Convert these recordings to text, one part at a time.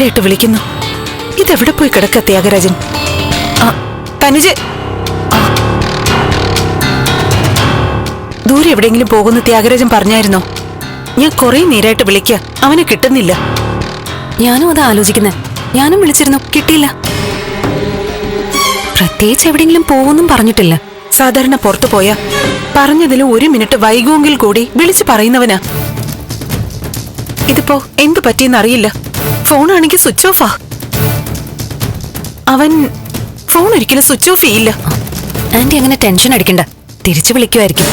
നേരായിട്ട് വിളിക്കുന്നു. ഇതെവിടെ പോയി കിടക്ക ത്യാഗരാജൻ? തനുജ്. ദൂരെ എവിടെയെങ്കിലും പോകുന്ന ത്യാഗരാജൻ പറഞ്ഞായിരുന്നോ? ഞാൻ കുറെ നേരായിട്ട് വിളിക്ക. അവനെ കിട്ടുന്നില്ല. ഞാനും അത് ആലോചിക്കുന്നേ. ഞാനും വിളിച്ചിരുന്നു. കിട്ടിയില്ല. പ്രത്യേകിച്ച് എവിടെയെങ്കിലും പോകുമെന്നും പറഞ്ഞിട്ടില്ല. സാധാരണ പുറത്തു പോയാ പറഞ്ഞതിൽ ഒരു മിനിറ്റ് വൈകുമെങ്കിൽ കൂടി വിളിച്ചു പറയുന്നവനാ. ഇതിപ്പോ എന്തു പറ്റിയെന്ന് അറിയില്ല ഫോണാണെങ്കിൽ സ്വിച്ച് ഓഫാ. അവൻ ഫോൺ ഒരിക്കലും സ്വിച്ച് ഓഫ് ചെയ്യില്ല. ആന്റി അങ്ങനെ ടെൻഷൻ അടിക്കണ്ട. തിരിച്ചു വിളിക്കുമായിരിക്കും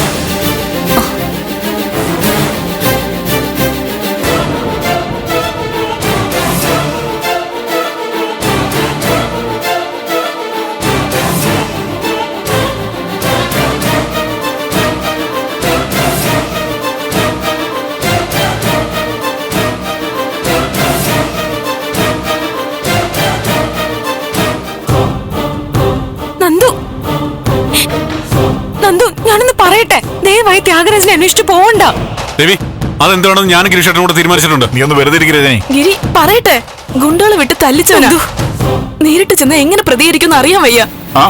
ത്യാഗരാജനെ അന്വേഷിച്ചു പോവണ്ട. രവി അതെന്താണെന്ന് ഞാൻ ഗിരിഷേട്ടനോട് തീരുമാനിച്ചിട്ടുണ്ട്. നീ ഒന്ന് വെറുതെ ഇരിക്കരുതേ ഗിരി പറയട്ടെ. ഗുണ്ടോൾ വിട്ട് തല്ലിച്ചവനാ. നേരിട്ട് ചെന്ന് എങ്ങനെ പ്രതികരിക്കുന്ന അറിയാൻ വയ്യ. ആ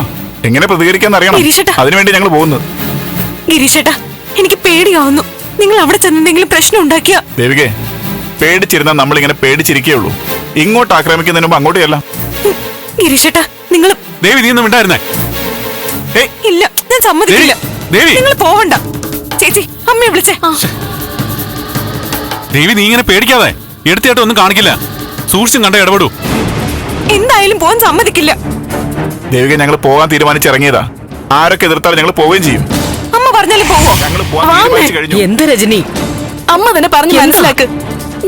എങ്ങനെ പ്രതികരിക്കാന്ന് അറിയണം. ഗിരീഷേട്ടാ. അതിനുവേണ്ടി ഞങ്ങൾ പോകുന്നു ഗിരീഷേട്ടാ എനിക്ക് പേടിയാവുന്നു. നിങ്ങൾ അവിടെ ചെന്ന് എന്തെങ്കിലും പ്രശ്നം ഉണ്ടാക്കിയ. ദേവികെ പേടിച്ചിരുന്നാൽ നമ്മൾ ഇങ്ങനെ പേടിച്ചിരിക്കേ ഉള്ളൂ ഇങ്ങോട്ട് ആക്രമിക്കുന്നതിന് മുമ്പ് അങ്ങോട്ട് ചെല്ലാം ഗിരീഷേട്ടാ നിങ്ങൾ ദേവി നീ ഒന്നും ഇണ്ടായിരുന്നേ ഏയ് ഇല്ല ഞാൻ സമ്മതിക്കില്ല. ദേവി, ദേവി. നിങ്ങൾ പോവണ്ട. ചേച്ചി അമ്മയെ വിളിച്ചേ. ദേവി നീ ഇങ്ങനെ പേടിക്കാതെ എടുത്തിട്ട് ഒന്നും കാണിക്കില്ല. സൂക്ഷിച്ചും കണ്ട ഇടപെടൂ. എന്തായാലും പോവാൻ സമ്മതിക്കില്ല. ദേവിക ഞങ്ങൾ പോകാൻ തീരുമാനിച്ചിറങ്ങിയതാ. ആരൊക്കെ എതിർത്താലും ഞങ്ങൾ പോവുകയും ചെയ്യും. അമ്മ പറഞ്ഞാലും പോവോ. ഞങ്ങൾ പോകാൻ. തീരുമാനിച്ചു കഴിഞ്ഞു. എന്ത് രജനി? അമ്മ തന്നെ പറഞ്ഞു മനസ്സിലാക്ക്.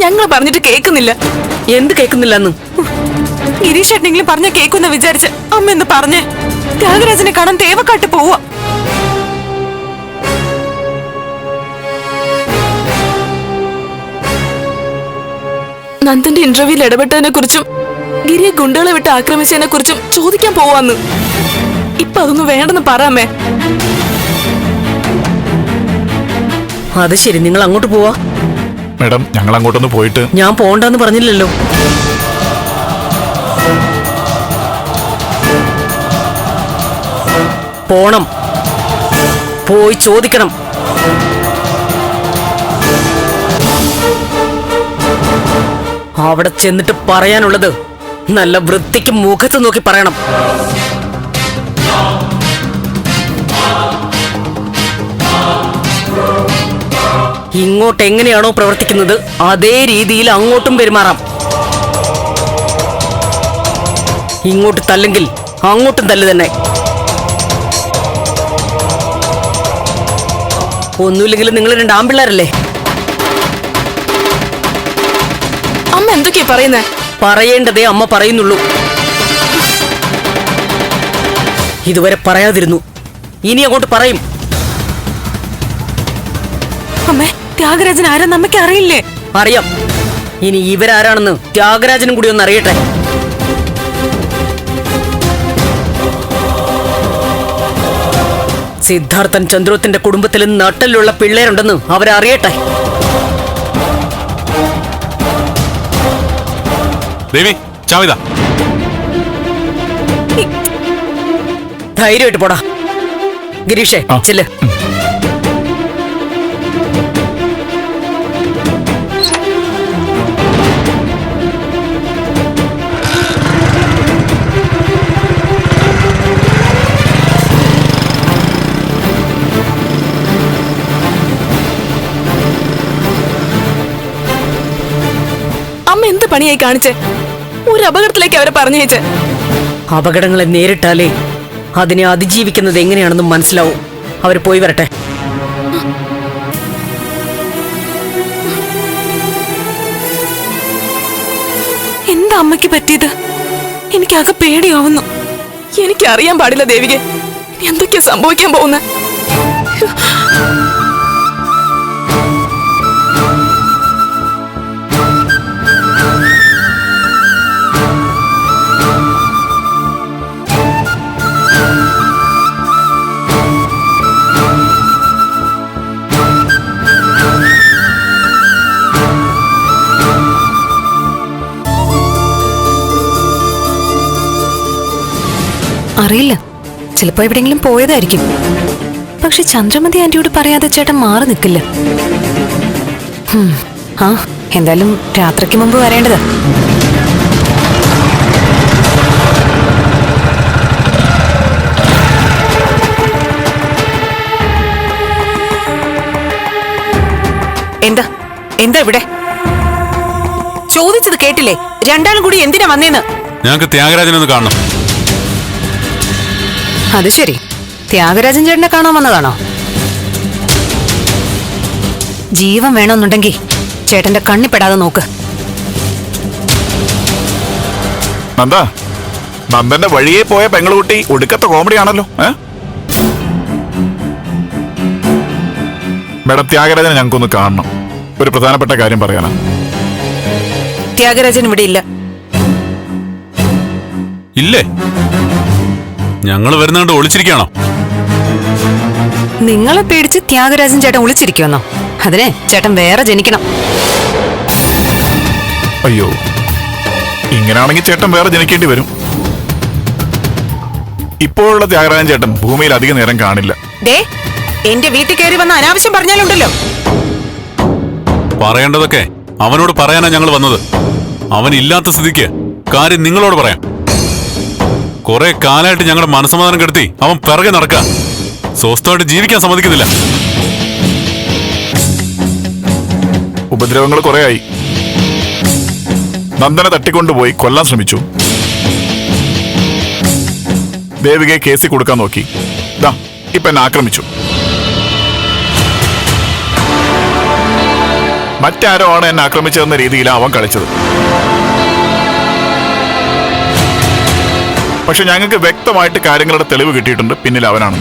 ഞങ്ങൾ പറഞ്ഞിട്ട് കേൾക്കുന്നില്ല. എന്ത് കേൾക്കുന്നില്ലെന്ന്? ഗിരീഷേട്ടെങ്കിലും പറഞ്ഞ കേക്കുന്ന വിചാരിച്ച് അമ്മ എന്ന് പറഞ്ഞേ. ത്യാഗരാജനെ കാണാൻ തേവക്കാട്ട് പോവാ. നന്ദന്റെ ഇന്റർവ്യൂവിൽ ഇടപെട്ടതിനെ കുറിച്ചും ഗിരിയെ ഗുണ്ടകളെ വിട്ട് ആക്രമിച്ചതിനെ കുറിച്ചും ചോദിക്കാൻ പോവാന്ന്. ഇപ്പൊ അതൊന്നും വേണ്ടെന്ന് പറയാമേ അത് ശരി നിങ്ങൾ അങ്ങോട്ട് പോവാ. മേഡം ഞങ്ങൾ അങ്ങോട്ടൊന്ന് പോയിട്ട് ഞാൻ പോണ്ടെന്ന് പറഞ്ഞില്ലല്ലോ. പോണം. പോയി ചോദിക്കണം. അവിടെ ചെന്നിട്ട് പറയാനുള്ളത് നല്ല വൃത്തിക്ക് മുഖത്ത് നോക്കി പറയണം. ഇങ്ങോട്ട് എങ്ങനെയാണോ പ്രവർത്തിക്കുന്നത് അതേ രീതിയിൽ അങ്ങോട്ടും പെരുമാറാം. ഇങ്ങോട്ട് തല്ലെങ്കിൽ അങ്ങോട്ടും തല്ല് തന്നെ. ഒന്നുമില്ലെങ്കിലും നിങ്ങൾ രണ്ട് ആമ്പിള്ളേരല്ലേ അമ്മ എന്തൊക്കെയാ പറയുന്നേ? പറയേണ്ടതേ അമ്മ പറയുന്നുള്ളൂ. ഇതുവരെ പറയാതിരുന്നു. ഇനി അങ്ങോട്ട് പറയും. അമ്മേ ത്യാഗരാജൻ ആരാ? നമ്മക്ക് അറിയില്ലേ? അറിയാം. ഇനി ഇവരാരാണെന്ന് ത്യാഗരാജനും കൂടി ഒന്ന് അറിയട്ടെ. സിദ്ധാർത്ഥൻ ചന്ദ്രോത്തിന്റെ കുടുംബത്തിൽ നട്ടലുള്ള പിള്ളേരുണ്ടെന്ന് അവരറിയട്ടെ. ദേവി ചാവിത ധൈര്യമായിട്ട് പോടാ. ഗിരീഷേ. ചെല്ല്. എന്ത് പണിയായി കാണിച്ചേ? ഒരു അപകടത്തിലേക്ക് അവരെ പറഞ്ഞേച്ച് അപകടങ്ങളെ നേരിട്ടാലേ അതിനെ അതിജീവിക്കുന്നത് എങ്ങനെയാണെന്ന് മനസ്സിലാവും. അവർ പോയി വരട്ടെ. എന്താ അമ്മയ്ക്ക് പറ്റിയത്? എനിക്കാകെ പേടിയാവുന്നു. എനിക്കറിയാൻ പാടില്ല ദേവികെ. എന്തൊക്കെയാ സംഭവിക്കാൻ പോകുന്നത് അറിയില്ല. ചിലപ്പോ എവിടെങ്കിലും പോയതായിരിക്കും. പക്ഷെ ചന്ദ്രമതി ആന്റിയോട് പറയാതെ ചേട്ടൻ മാറി നിൽക്കില്ല. ആ എന്തായാലും രാത്രിക്ക് മുമ്പ് വരേണ്ടതാ. എന്താ എന്താ ഇവിടെ? ചോദിച്ചത് കേട്ടില്ലേ? രണ്ടാളും കൂടി എന്തിനാ വന്നേന്ന്? ഞങ്ങൾക്ക് ത്യാഗരാജനൊന്ന് കാണണം. അത് ശരി. ത്യാഗരാജൻ ചേട്ടനെ കാണാൻ വന്നതാണോ? ജീവൻ വേണമെന്നുണ്ടെങ്കിൽ ചേട്ടന്റെ കണ്ണിപ്പെടാതെ നോക്ക്. നന്ദ നന്ദന്റെ വഴിയെ പോയ പെങ്ങളുകുട്ടി ഒടുക്കത്തെ കോമഡി ആണല്ലോ മേഡം ത്യാഗരാജനെ ഞങ്ങൾക്കൊന്ന് കാണണം. ഒരു പ്രധാനപ്പെട്ട കാര്യം പറയാനാ. ത്യാഗരാജൻ ഇവിടെ ഇല്ല. ഇല്ലേ? ഞങ്ങൾ വരുന്നതുകൊണ്ട് ഒളിച്ചിരിക്കണോ നിങ്ങളെ പേടിച്ച് ത്യാഗരാജൻ ചേട്ടൻ ഒളിച്ചിരിക്കുമെന്നോ? അതിനെ ചേട്ടൻ വേറെ ജനിക്കണം. അയ്യോ ഇങ്ങനാണെങ്കിൽ ചേട്ടൻ വേറെ ജനിക്കേണ്ടി വരും. ഇപ്പോഴുള്ള ത്യാഗരാജൻ ചേട്ടൻ ഭൂമിയിൽ അധിക നേരം കാണില്ല. ദേ എന്റെ വീട്ടിൽ കയറി വന്ന അനാവശ്യം പറഞ്ഞാലുണ്ടല്ലോ. പറയേണ്ടതൊക്കെ അവനോട് പറയാനാ ഞങ്ങൾ വന്നത്. അവൻ ഇല്ലാത്ത സ്ഥിതിക്ക് കാര്യം നിങ്ങളോട് പറയാം. കുറെ കാലമായിട്ട് ഞങ്ങളുടെ മനസ്സമാധാനം കെടുത്തി അവൻ പിറകെ നടക്കുക സ്വസ്ഥമായിട്ട് ജീവിക്കാൻ സമ്മതിക്കുന്നില്ല. ഉപദ്രവങ്ങൾ കുറെയായി. നന്ദനെ തട്ടിക്കൊണ്ടുപോയി കൊല്ലാൻ ശ്രമിച്ചു. ദേവികയെ കേസിൽ കൊടുക്കാൻ നോക്കി. ദാ ഇപ്പൊ എന്നെ ആക്രമിച്ചു. മറ്റാരോ ആണ് എന്നെ ആക്രമിച്ചതെന്ന രീതിയിലാണ് അവൻ കളിച്ചത്. പക്ഷെ ഞങ്ങൾക്ക് വ്യക്തമായിട്ട് കാര്യങ്ങളുടെ തെളിവ് കിട്ടിയിട്ടുണ്ട്. പിന്നിൽ അവനാണ്.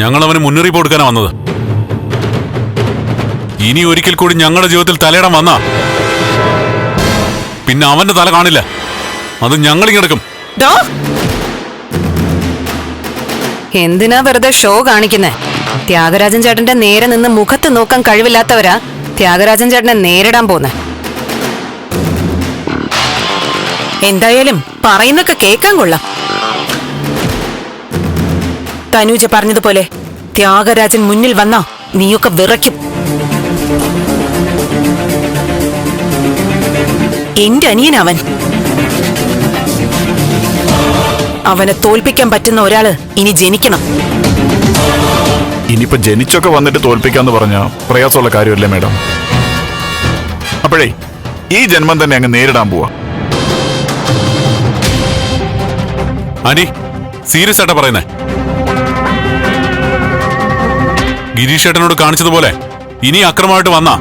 ഞങ്ങൾ അവന് മുന്നറിയിപ്പ് കൊടുക്കാനാ വന്നത്. ഇനി ഒരിക്കൽ കൂടി ഞങ്ങളുടെ ജീവിതത്തിൽ തലയിടം വന്നാ. പിന്നെ അവന്റെ തല കാണില്ല. അത് ഞങ്ങളിങ്ങെടുക്കും ഇങ്ങെടുക്കും എന്തിനാ വെറുതെ ഷോ കാണിക്കുന്നേ? ത്യാഗരാജൻ ചേട്ടന്റെ നേരെ നിന്ന് മുഖത്ത് നോക്കാൻ കഴിവില്ലാത്തവരാ ത്യാഗരാജൻ ചേട്ടനെ നേരിടാൻ പോന്നെ. എന്തായാലും പറയുന്നൊക്കെ കേൾക്കാൻ കൊള്ളാം. തനൂജ പറഞ്ഞതുപോലെ ത്യാഗരാജൻ മുന്നിൽ വന്നാ നീയൊക്കെ വിറയ്ക്കും. എന്റെ അവൻ അവനെ തോൽപ്പിക്കാൻ പറ്റുന്ന ഒരാൾ ഇനി ജനിക്കണം. ഇനിയിപ്പോ ജനിച്ചൊക്കെ വന്നിട്ട് തോൽപ്പിക്കാന്ന് പറഞ്ഞ പ്രയാസമുള്ള കാര്യമല്ലേ മേഡം? അപ്പോഴേ ഈ ജന്മം തന്നെ അങ്ങ് നേരിടാൻ പോവാ. ആന്റി സീരിയസ് ആയിട്ടാ പറയുന്നേ. ഗിരീഷ് ഏട്ടനോട് കാണിച്ചതുപോലെ ഇനി അക്രമമായിട്ട് വന്നാ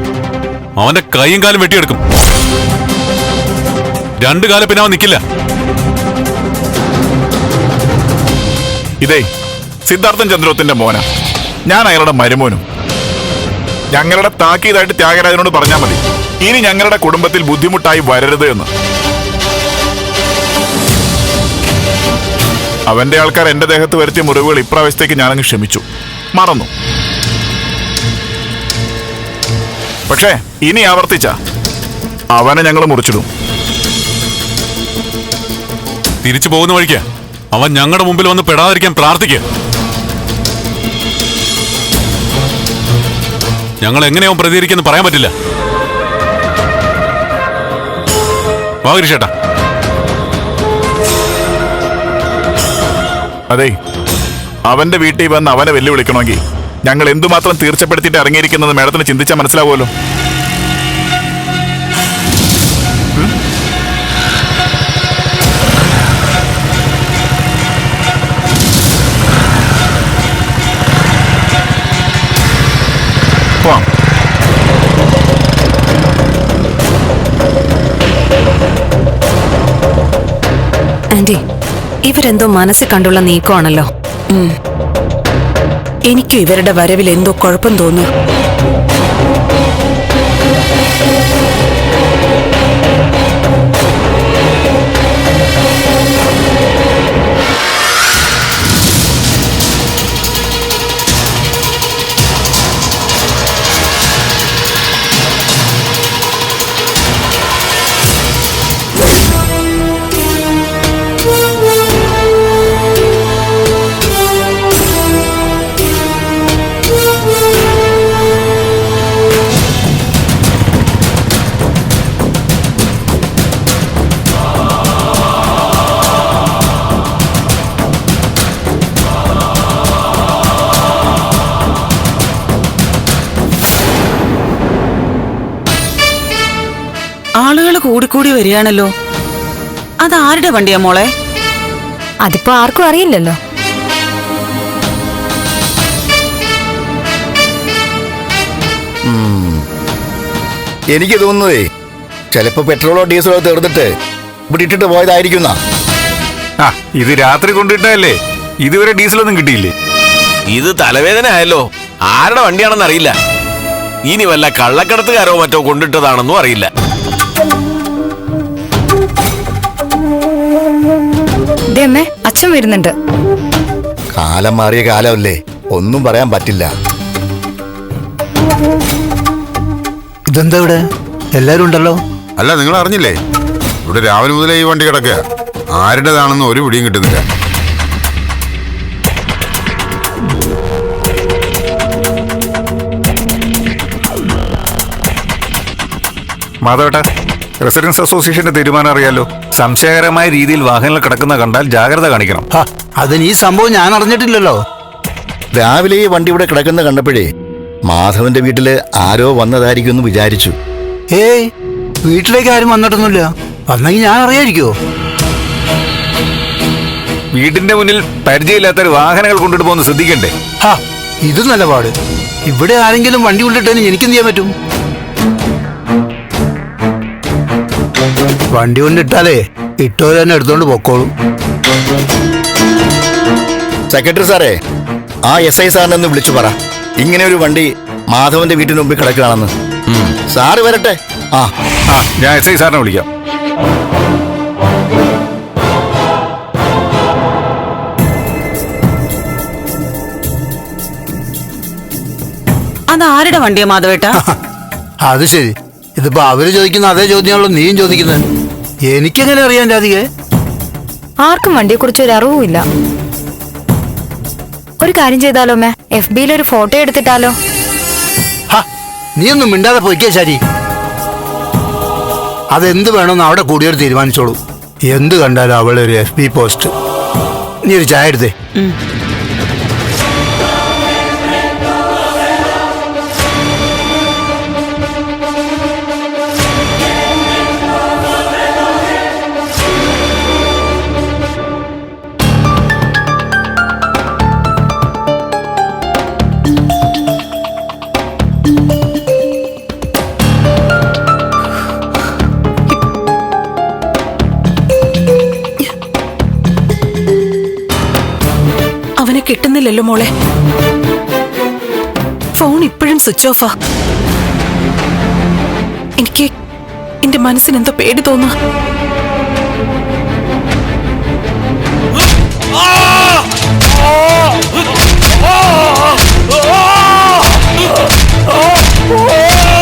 അവന്റെ കൈയും കാലും വെട്ടിയെടുക്കും. രണ്ടു കാലം പിന്നെ അവൻ നിൽക്കില്ല ഇതേ സിദ്ധാർത്ഥൻ ചന്ദ്രോത്തിന്റെ മോന. ഞാൻ അയാളുടെ മരുമോനും. ഞങ്ങളുടെ താക്കീതായിട്ട് ത്യാഗരാജനോട് പറഞ്ഞാൽ മതി. ഇനി ഞങ്ങളുടെ കുടുംബത്തിൽ ബുദ്ധിമുട്ടായി വരരുത് എന്ന്. അവന്റെ ആൾക്കാർ എന്റെ ദേഹത്ത് വരുത്തിയ മുറിവുകൾ ഇപ്രാവശ്യത്തേക്ക് ഞാനങ്ങ് ക്ഷമിച്ചു. മറന്നു. പക്ഷേ ഇനി ആവർത്തിച്ച. അവനെ ഞങ്ങൾ മുറിച്ചിടും. തിരിച്ചു പോകുന്ന വഴിക്ക് അവൻ ഞങ്ങളുടെ മുമ്പിൽ വന്ന് പെടാതിരിക്കാൻ പ്രാർത്ഥിക്കുക ഞങ്ങൾ എങ്ങനെയാവും പ്രതികരിക്കുന്നു പറയാൻ പറ്റില്ല. വാഗരി ഗിരീഷേട്ടാ അതെ. അവന്റെ വീട്ടിൽ വന്ന് അവനെ വെല്ലുവിളിക്കണമെങ്കിൽ ഞങ്ങൾ എന്തുമാത്രം തീർച്ചപ്പെടുത്തിയിട്ട് ഇറങ്ങിയിരിക്കുന്നത് മേഡത്തിന് ചിന്തിച്ചാൽ മനസ്സിലാവുമല്ലോ. ഇവരെന്തോ മനസ്സിൽ കണ്ടുള്ള നീക്കമാണല്ലോ. എനിക്ക് ഇവരുടെ വരവിൽ എന്തോ കുഴപ്പം തോന്നുന്നു. കൂടിക്കൂടി വരികയാണല്ലോ. അത് ആരുടെ വണ്ടിയാ മോളെ? അതിപ്പോ ആർക്കും അറിയില്ലല്ലോ. എനിക്ക് തോന്നുന്നതേ ചിലപ്പോ പെട്രോളോ ഡീസലോ തീർന്നിട്ട് ഇവിടെ ഇട്ടിട്ട് പോയതായിരിക്കുന്ന. ആ ഇത് രാത്രി കൊണ്ടിട്ടല്ലേ ഇതുവരെ ഡീസലൊന്നും കിട്ടിയില്ലേ? ഇത് തലവേദന ആയല്ലോ. ആരുടെ വണ്ടിയാണെന്ന് അറിയില്ല. ഇനി വല്ല കള്ളക്കടത്തുകാരോ മറ്റോ കൊണ്ടിട്ടതാണെന്നും അറിയില്ല. അമ്മേ അച്ഛൻ വരുന്നുണ്ട്. കാലം മാറിയ കാലമല്ലേ? ഒന്നും പറയാൻ പറ്റില്ല. ഇതെന്താ ഇവിടെ? എല്ലാരും ഉണ്ടല്ലോ? അല്ല നിങ്ങൾ അറിഞ്ഞില്ലേ? ഇവിടെ രാവിലെ മുതലേ ഈ വണ്ടി കിടക്കുക. ആരുടേതാണെന്ന് ഒരു പിടിയും കിട്ടുന്നില്ല. മാധവേട്ട റെസിഡൻസ് അസോസിയേഷന്റെ തീരുമാനം അറിയാലോ? സംശയകരമായ രീതിയിൽ വാഹനങ്ങൾ കിടക്കുന്ന കണ്ടാൽ ജാഗ്രത കാണിക്കണം. ഹാ, അതിന് ഈ സംഭവം ഞാൻ അറിഞ്ഞിട്ടില്ലല്ലോ. രാവിലെ ഈ വണ്ടി ഇവിടെ കിടക്കുന്ന കണ്ടപ്പോഴേ മാധവന്റെ വീട്ടിൽ ആരോ വന്നതായിരിക്കും എന്ന് വിചാരിച്ചു. ഏയ് വീട്ടിലേക്ക് ആരും വന്നിട്ടൊന്നുമില്ല. വന്നെങ്കിൽ ഞാൻ അറിയായിരിക്കോ വീടിന്റെ മുന്നിൽ പരിചയമില്ലാത്ത വാഹനങ്ങൾ കൊണ്ടിട്ട് പോകുന്ന ശ്രദ്ധിക്കണ്ടേ? ഹാ ഇത് നല്ല പാട്. ഇവിടെ ആരെങ്കിലും വണ്ടി കൊണ്ടിട്ടതിന് എനിക്കെന്ത് ചെയ്യാൻ പറ്റും? വണ്ടി കൊണ്ടിട്ടാലേ ഇട്ടോര് തന്നെ എടുത്തോണ്ട് പോക്കോളൂ. സെക്രട്ടറി സാറേ ആ എസ് ഐ സാറിനെ ഒന്ന് വിളിച്ചു പറ. ഇങ്ങനെ ഒരു വണ്ടി മാധവന്റെ വീട്ടിന് മുമ്പിൽ കിടക്കുകയാണെന്ന്. സാറ് വരട്ടെ. ആ. ആ ഞാൻ എസ് ഐ സാറിനെ വിളിക്കാം. അത് ആരുടെ വണ്ടിയാ മാധവേട്ടാ? അത് ശരി. ഇതിപ്പോ അവർ ചോദിക്കുന്ന അതേ ചോദ്യമാണല്ലോ നീയും ചോദിക്കുന്നത്. എനിക്കെങ്ങനെ അറിയാൻ രാധികേ? ആർക്കും വണ്ടിയെക്കുറിച്ച് ഒരു അറിവുമില്ല ഒരു കാര്യം ചെയ്താലോ മേ? എഫ് ബിയിൽ ഒരു ഫോട്ടോ എടുത്തിട്ടാലോ? നീ ഒന്നും മിണ്ടാതെ പോയിക്കേ ശരി. അതെന്ത് വേണമെന്ന് അവിടെ കൂടിയവർ തീരുമാനിച്ചോളൂ. എന്ത് കണ്ടാലും അവളൊരു ഒരു എഫ് ബി പോസ്റ്റ്. നീ ഒരു ചായ എടുത്തേ. കാണുന്നില്ലല്ലോ മോളെ ഫോൺ ഇപ്പോഴും സ്വിച്ച് ഓഫാ എനിക്ക് എന്റെ മനസ്സിന് എന്തോ പേടി തോന്നുക Oh!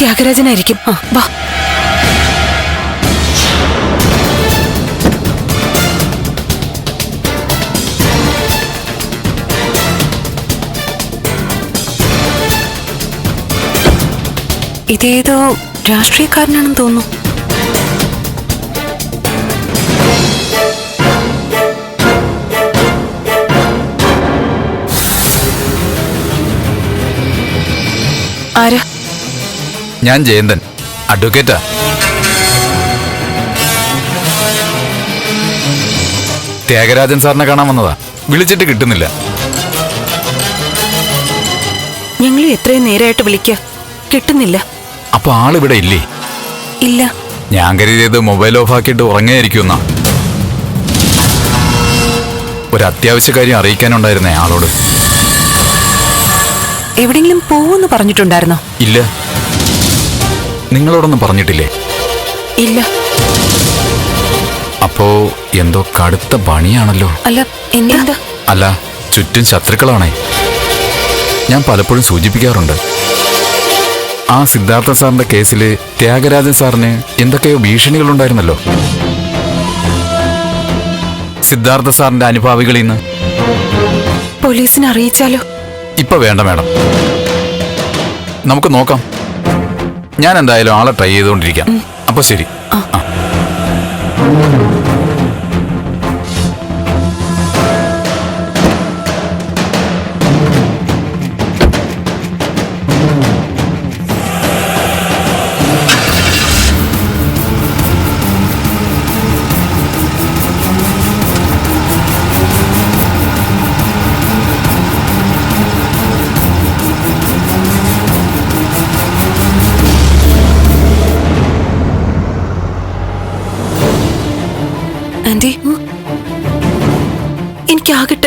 ത്യാഗരാജനായിരിക്കും. വാ. ഇതേതോ രാഷ്ട്രീയക്കാരനാണെന്ന് തോന്നുന്നു. ആരാ? ഞാൻ ജയന്തൻ. അഡ്വക്കേറ്റാ ത്യാഗരാജൻ സാറിനെ കാണാൻ വന്നതാ. വിളിച്ചിട്ട് കിട്ടുന്നില്ല. ഞങ്ങൾ എത്രയും നേരമായിട്ട് വിളിക്ക. കിട്ടുന്നില്ല. അപ്പൊ ആളിവിടെ ഇല്ലേ? ഇല്ല. ഞാൻ കരുതിയത് മൊബൈൽ ഓഫ് ആക്കിയിട്ട് ഉറങ്ങായിരിക്കുമെന്നാ. ഒരു അത്യാവശ്യ കാര്യം അറിയിക്കാനുണ്ടായിരുന്നേ ആളോട്. എവിടെങ്കിലും പോവെന്ന് പറഞ്ഞിട്ടുണ്ടായിരുന്നോ? ഇല്ല. നിങ്ങളോടൊന്നും പറഞ്ഞിട്ടില്ലേ? ഇല്ല. അപ്പോ എന്തോ കടുത്ത പണിയാണല്ലോ. അല്ല എന്താ? അല്ല ചുറ്റും ശത്രുക്കളാണേ. ഞാൻ പലപ്പോഴും സൂചിപ്പിക്കാറുണ്ട്. ആ സിദ്ധാർത്ഥ സാറിന്റെ കേസിൽ ത്യാഗരാജൻ സാറിന് എന്തൊക്കെയോ ഭീഷണികൾ ഉണ്ടായിരുന്നല്ലോ സിദ്ധാർത്ഥ സാറിന്റെ അനുഭാവികളിൽ നിന്ന് പോലീസിനെ അറിയിച്ചാലോ? ഇപ്പൊ വേണ്ട മേഡം. നമുക്ക് നോക്കാം. ഞാൻ എന്തായാലും ആളെ ട്രൈ ചെയ്തുകൊണ്ടിരിക്കാം. അപ്പൊ ശരി. ആ.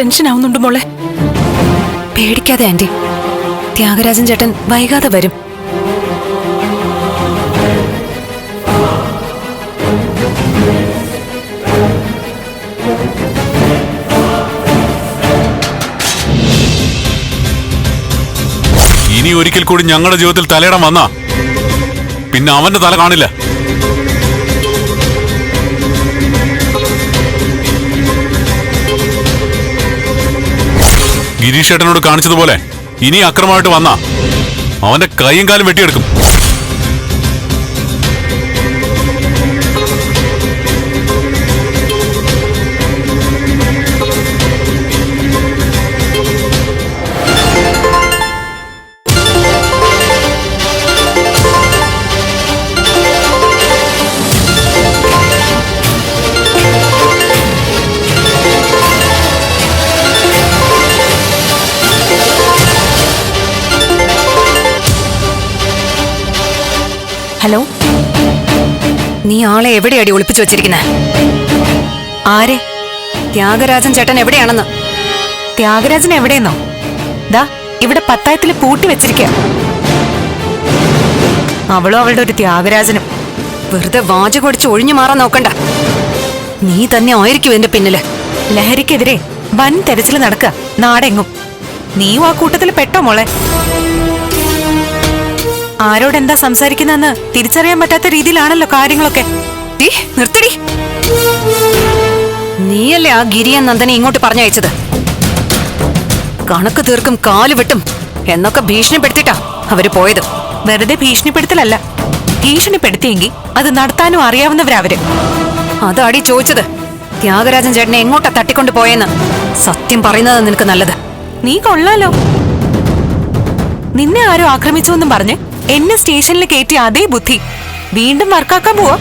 ടെൻഷൻ ആവുന്നുണ്ട് മോളെ. പേടിക്കാതെ ആന്റി. ത്യാഗരാജൻ ചേട്ടൻ വൈകാതെ വരും. ഇനി ഒരിക്കൽ കൂടി ഞങ്ങളുടെ ജീവിതത്തിൽ തലയിടം വന്നാ. പിന്നെ അവന്റെ തല കാണില്ല. ഗിരീഷ് ഏട്ടനോട് കാണിച്ചതുപോലെ ഇനി അക്രമമായിട്ട് വന്നാ. അവന്റെ കൈയും കാലും വെട്ടിയെടുക്കും. നീ ആളെ എവിടെയാടി ഒളിപ്പിച്ചു വെച്ചിരിക്കുന്നത് ആരെ? ത്യാഗരാജൻ ചേട്ടൻ എവിടെയാണെന്ന്? ത്യാഗരാജൻ എവിടെയെന്നോ? ദാ ഇവിടെ പത്തായത്തിൽ പൂട്ടി വെച്ചിരിക്കുക അവളും അവളുടെ ഒരു ത്യാഗരാജനും. വെറുതെ വാചകൊടിച്ച് ഒഴിഞ്ഞു മാറാൻ നോക്കണ്ട. നീ തന്നെ ആയിരിക്കും എന്റെ പിന്നിൽ. ലഹരിക്കെതിരെ വൻ തെരച്ചിൽ നടക്കുക നാടെങ്ങും. നീ ആ കൂട്ടത്തിൽ പെട്ടോ മോളെ? ആരോടെന്താ സംസാരിക്കുന്നെന്ന് തിരിച്ചറിയാൻ പറ്റാത്ത രീതിയിലാണല്ലോ കാര്യങ്ങളൊക്കെ. നിർത്തടി. നീയല്ലേ ആ ഗിരിയൻ നന്ദനെ ഇങ്ങോട്ട് പറഞ്ഞയച്ചത്? കണക്ക് തീർക്കും കാൽ വെട്ടും എന്നൊക്കെ ഭീഷണിപ്പെടുത്തിട്ടാ അവർ പോയത്. വെറുതെ ഭീഷണിപ്പെടുത്തലല്ല. ഭീഷണിപ്പെടുത്തിയെങ്കിൽ അത് നടത്താനും അറിയാവുന്നവരവര് അതാടി ചോദിച്ചത്. ത്യാഗരാജൻ ചേട്ടനെ എങ്ങോട്ടാ തട്ടിക്കൊണ്ട് പോയെന്ന്. സത്യം പറയുന്നത് നിനക്ക് നല്ലത്. നീ കൊള്ളാലോ. നിന്നെ ആരോ ആക്രമിച്ചു എന്നും പറഞ്ഞ് എന്നെ സ്റ്റേഷനിൽ കയറ്റിയ അതേ ബുദ്ധി. വീണ്ടും വർക്കാക്കാൻ പോവാ.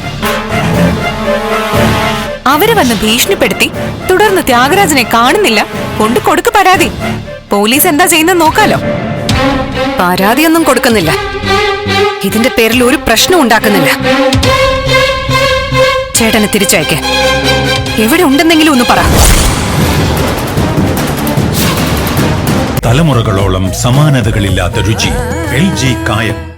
അവർ വന്ന് ഭീഷണിപ്പെടുത്തി. തുടർന്ന് ത്യാഗരാജനെ കാണുന്നില്ല. കൊണ്ട് കൊടുക്ക് പരാതി. പോലീസ് എന്താ ചെയ്യുന്നത് നോക്കാലോ. പരാതിയൊന്നും കൊടുക്കുന്നില്ല. ഇതിന്റെ പേരിൽ ഒരു പ്രശ്നം ഉണ്ടാക്കുന്നില്ല. ചേട്ടനെ തിരിച്ചയക്ക. എവിടെ ഉണ്ടെന്നെങ്കിലും ഒന്ന് പറ. തലമുറകളോളം സമാനതകളില്ലാത്ത രുചി. എൽ ജി കായം.